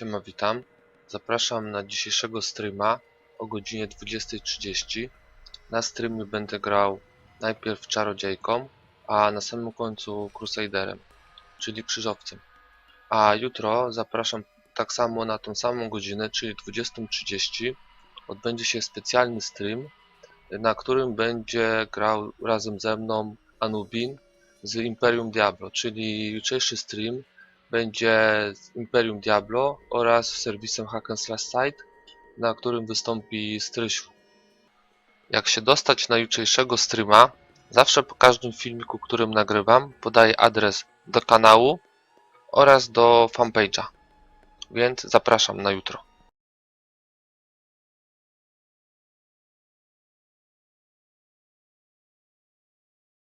Siema, witam. Zapraszam na dzisiejszego streama o godzinie 20.30. Na streamie będę grał najpierw czarodziejką, a na samym końcu crusaderem, czyli krzyżowcem. A jutro zapraszam tak samo na tą samą godzinę, czyli 20.30 odbędzie się specjalny stream, na którym będzie grał razem ze mną Anubin z Imperium Diablo, czyli jutrzejszy stream będzie z Imperium Diablo oraz serwisem Hack Slash Site, na którym wystąpi Strysiu. Jak się dostać na jutrzejszego streama, zawsze po każdym filmiku, którym nagrywam, podaję adres do kanału oraz do fanpage'a. Więc zapraszam na jutro.